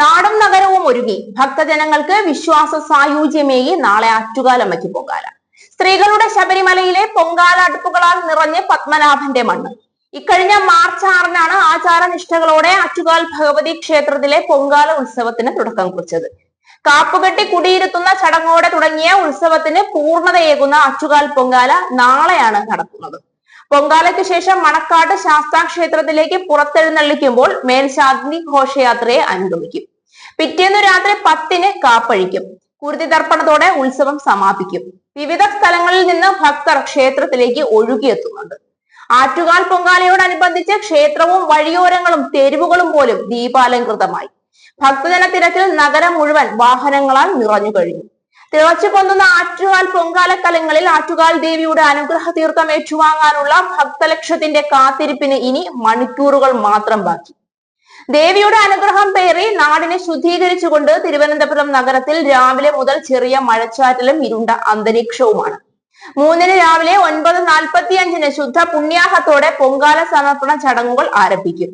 നാടും നഗരവും ഒരുങ്ങി. ഭക്തജനങ്ങൾക്ക് വിശ്വാസ സായുജ്യമേകി നാളെ ആറ്റുകാലമ്മയ്ക്ക് പൊങ്കാല സ്ത്രീകളുടെ ശബരിമലയിലെ പൊങ്കാല അടുപ്പുകളാൽ നിറഞ്ഞ് പത്മനാഭന്റെ മണ്ണ്. ഇക്കഴിഞ്ഞ മാർച്ച് ആറിനാണ് ആചാരനിഷ്ഠകളോടെ അറ്റുകാൽ ഭഗവതി ക്ഷേത്രത്തിലെ പൊങ്കാല ഉത്സവത്തിന് തുടക്കം കുറിച്ചത്. കാപ്പുകെട്ടി കുടിയിരുത്തുന്ന ചടങ്ങോടെ തുടങ്ങിയ ഉത്സവത്തിന് പൂർണതയേകുന്ന അച്ചുകാൽ പൊങ്കാല നാളെയാണ് നടക്കുന്നത്. പൊങ്കാലയ്ക്ക് ശേഷം മണക്കാട് ശാസ്താ ക്ഷേത്രത്തിലേക്ക് പുറത്തെഴുന്നള്ളിക്കുമ്പോൾ മേൽശാന്തി ഘോഷയാത്രയെ അനുഗമിക്കും. പിറ്റേന്ന് രാത്രി പത്തിന് കാപ്പഴിക്കും. കുരുതി തർപ്പണത്തോടെ ഉത്സവം സമാപിക്കും. വിവിധ സ്ഥലങ്ങളിൽ നിന്ന് ഭക്തർ ക്ഷേത്രത്തിലേക്ക് ഒഴുകിയെത്തുന്നുണ്ട്. ആറ്റുകാൽ പൊങ്കാലയോടനുബന്ധിച്ച് ക്ഷേത്രവും വഴിയോരങ്ങളും തെരുവുകളും പോലും ദീപാലംകൃതമായി. ഭക്തജന തിരക്കിൽ നഗരം മുഴുവൻ വാഹനങ്ങളാൽ നിറഞ്ഞു കഴിഞ്ഞു. തിളച്ചു പൊന്തുന്ന ആറ്റുകാൽ പൊങ്കാലക്കലങ്ങളിൽ ആറ്റുകാൽ ദേവിയുടെ അനുഗ്രഹ തീർത്ഥം ഏറ്റുവാങ്ങാനുള്ള ഭക്തലക്ഷത്തിന്റെ കാത്തിരിപ്പിന് ഇനി മണിക്കൂറുകൾ മാത്രം ബാക്കി. ദേവിയുടെ അനുഗ്രഹം പേറി നാടിനെ ശുദ്ധീകരിച്ചുകൊണ്ട് തിരുവനന്തപുരം നഗരത്തിൽ രാവിലെ മുതൽ ചെറിയ മഴച്ചാറ്റലും ഇരുണ്ട അന്തരീക്ഷവുമാണ്. മൂന്നിന് രാവിലെ ഒൻപത് നാൽപ്പത്തി അഞ്ചിന് ശുദ്ധ പുണ്യാഹത്തോടെ പൊങ്കാല സമർപ്പണ ചടങ്ങുകൾ ആരംഭിക്കും.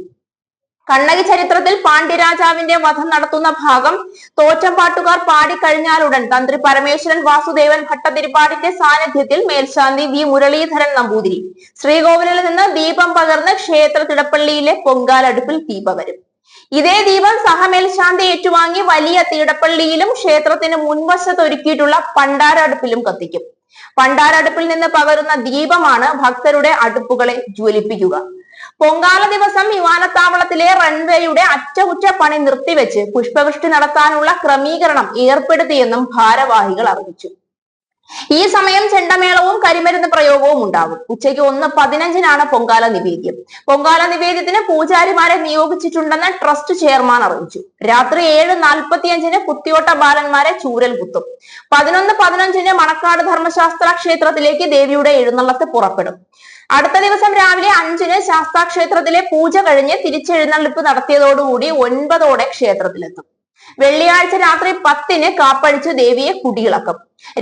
കണ്ണകി ചരിത്രത്തിൽ പാണ്ഡ്യരാജാവിന്റെ വധം നടത്തുന്ന ഭാഗം തോറ്റംപാട്ടുകാർ പാടിക്കഴിഞ്ഞാലുടൻ തന്ത്രി പരമേശ്വരൻ വാസുദേവൻ ഭട്ടതിരിപ്പാടിന്റെ സാന്നിധ്യത്തിൽ മേൽശാന്തി വി മുരളീധരൻ നമ്പൂതിരി. ശ്രീകോവിലിൽ നിന്ന് ദീപം പകർന്ന് ക്ഷേത്ര തിടപ്പള്ളിയിലെ പൊങ്കാലടുപ്പിൽ ദീപ വരും. ഇതേ ദീപം സഹമേൽശാന്തി ഏറ്റുവാങ്ങി വലിയ തിടപ്പള്ളിയിലും ക്ഷേത്രത്തിന് മുൻവശത്ത് ഒരുക്കിയിട്ടുള്ള പണ്ടാരടുപ്പിലും കത്തിക്കും. പണ്ടാരടുപ്പിൽ നിന്ന് പകരുന്ന ദീപമാണ് ഭക്തരുടെ അടുപ്പുകളെ ജ്വലിപ്പിക്കുക. പൊങ്കാല ദിവസം വിമാനത്താവളത്തിലെ റൺവേയുടെ അറ്റകുറ്റപ്പണി നിർത്തിവെച്ച് പുഷ്പവൃഷ്ടി നടത്താനുള്ള ക്രമീകരണം ഏർപ്പെടുത്തിയെന്നും ഭാരവാഹികൾ അറിയിച്ചു. ഈ സമയം ചെണ്ടമേളവും കരിമരുന്ന് പ്രയോഗവും ഉണ്ടാകും. ഉച്ചയ്ക്ക് ഒന്ന് പതിനഞ്ചിനാണ് പൊങ്കാല നിവേദ്യം. പൊങ്കാല നിവേദ്യത്തിന് പൂജാരിമാരെ നിയോഗിച്ചിട്ടുണ്ടെന്ന് ട്രസ്റ്റ് ചെയർമാൻ അറിയിച്ചു. രാത്രി ഏഴ് നാൽപ്പത്തിയഞ്ചിന് കുത്തിയോട്ട ബാലന്മാരെ ചൂരൽ കുത്തും. പതിനൊന്ന് പതിനഞ്ചിന് മണക്കാട് ധർമ്മശാസ്ത്ര ക്ഷേത്രത്തിലേക്ക് ദേവിയുടെ എഴുന്നള്ളത്ത് പുറപ്പെടും. അടുത്ത ദിവസം രാവിലെ അഞ്ചിന് ശാസ്താക്ഷേത്രത്തിലെ പൂജ കഴിഞ്ഞ് തിരിച്ചെഴുന്നള്ളിപ്പ് നടത്തിയതോടുകൂടി ഒൻപതോടെ ക്ഷേത്രത്തിലെത്തും. വെള്ളിയാഴ്ച രാത്രി പത്തിന് കാപ്പഴിച്ച് ദേവിയെ കുടിയിളക്കും.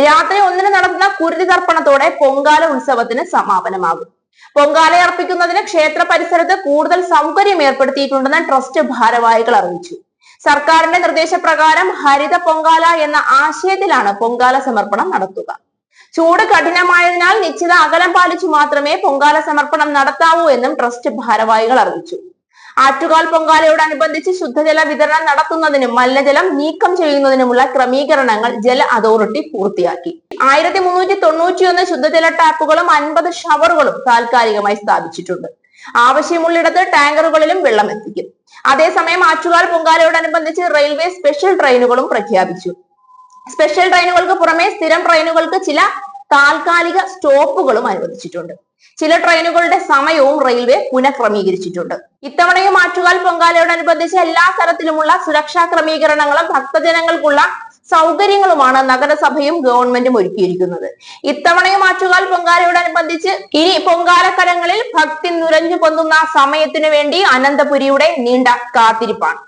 രാത്രി ഒന്നിന് നടത്തുന്ന കുരുതി തർപ്പണത്തോടെ പൊങ്കാല ഉത്സവത്തിന് സമാപനമാകും. പൊങ്കാല അർപ്പിക്കുന്നതിന് ക്ഷേത്ര പരിസരത്ത് കൂടുതൽ സൗകര്യം ഏർപ്പെടുത്തിയിട്ടുണ്ടെന്ന് ട്രസ്റ്റ് ഭാരവാഹികൾ അറിയിച്ചു. സർക്കാരിന്റെ നിർദ്ദേശപ്രകാരം ഹരിത പൊങ്കാല എന്ന ആശയത്തിലാണ് പൊങ്കാല സമർപ്പണം നടത്തുക. ചൂട് കഠിനമായതിനാൽ നിശ്ചിത അകലം പാലിച്ചു മാത്രമേ പൊങ്കാല സമർപ്പണം നടത്താവൂ എന്നും ട്രസ്റ്റ് ഭാരവാഹികൾ അറിയിച്ചു. ആറ്റുകാൽ പൊങ്കാലയോടനുബന്ധിച്ച് ശുദ്ധജല വിതരണം നടത്തുന്നതിനും മലിനജലം നീക്കം ചെയ്യുന്നതിനുമുള്ള ക്രമീകരണങ്ങൾ ജല അതോറിറ്റി പൂർത്തിയാക്കി. ആയിരത്തി മുന്നൂറ്റി തൊണ്ണൂറ്റിയൊന്ന് ശുദ്ധജല ടാപ്പുകളും അൻപത് ഷവറുകളും താൽക്കാലികമായി സ്ഥാപിച്ചിട്ടുണ്ട്. ആവശ്യമുള്ളിടത്ത് ടാങ്കറുകളിലും വെള്ളം എത്തിക്കും. അതേസമയം ആറ്റുകാൽ പൊങ്കാലയോടനുബന്ധിച്ച് റെയിൽവേ സ്പെഷ്യൽ ട്രെയിനുകളും പ്രഖ്യാപിച്ചു. സ്പെഷ്യൽ ട്രെയിനുകൾക്ക് പുറമെ സ്ഥിരം ട്രെയിനുകൾക്ക് ചില താൽക്കാലിക സ്റ്റോപ്പുകളും അനുവദിച്ചിട്ടുണ്ട്. ചില ട്രെയിനുകളുടെ സമയവും റെയിൽവേ പുനഃക്രമീകരിച്ചിട്ടുണ്ട്. ഇത്തവണയും ആറ്റുകാൽ പൊങ്കാലയോടനുബന്ധിച്ച് എല്ലാ തരത്തിലുമുള്ള സുരക്ഷാ ക്രമീകരണങ്ങളും ഭക്തജനങ്ങൾക്കുള്ള സൗകര്യങ്ങളുമാണ് നഗരസഭയും ഗവൺമെന്റും ഒരുക്കിയിരിക്കുന്നത്. ഇത്തവണയും ആറ്റുകാൽ പൊങ്കാലയോടനുബന്ധിച്ച് ഇനി പൊങ്കാലക്കരങ്ങളിൽ ഭക്തി നുരഞ്ഞു പൊന്തുന്ന സമയത്തിനു വേണ്ടി അനന്തപുരിയുടെ നീണ്ട കാത്തിരിപ്പാണ്.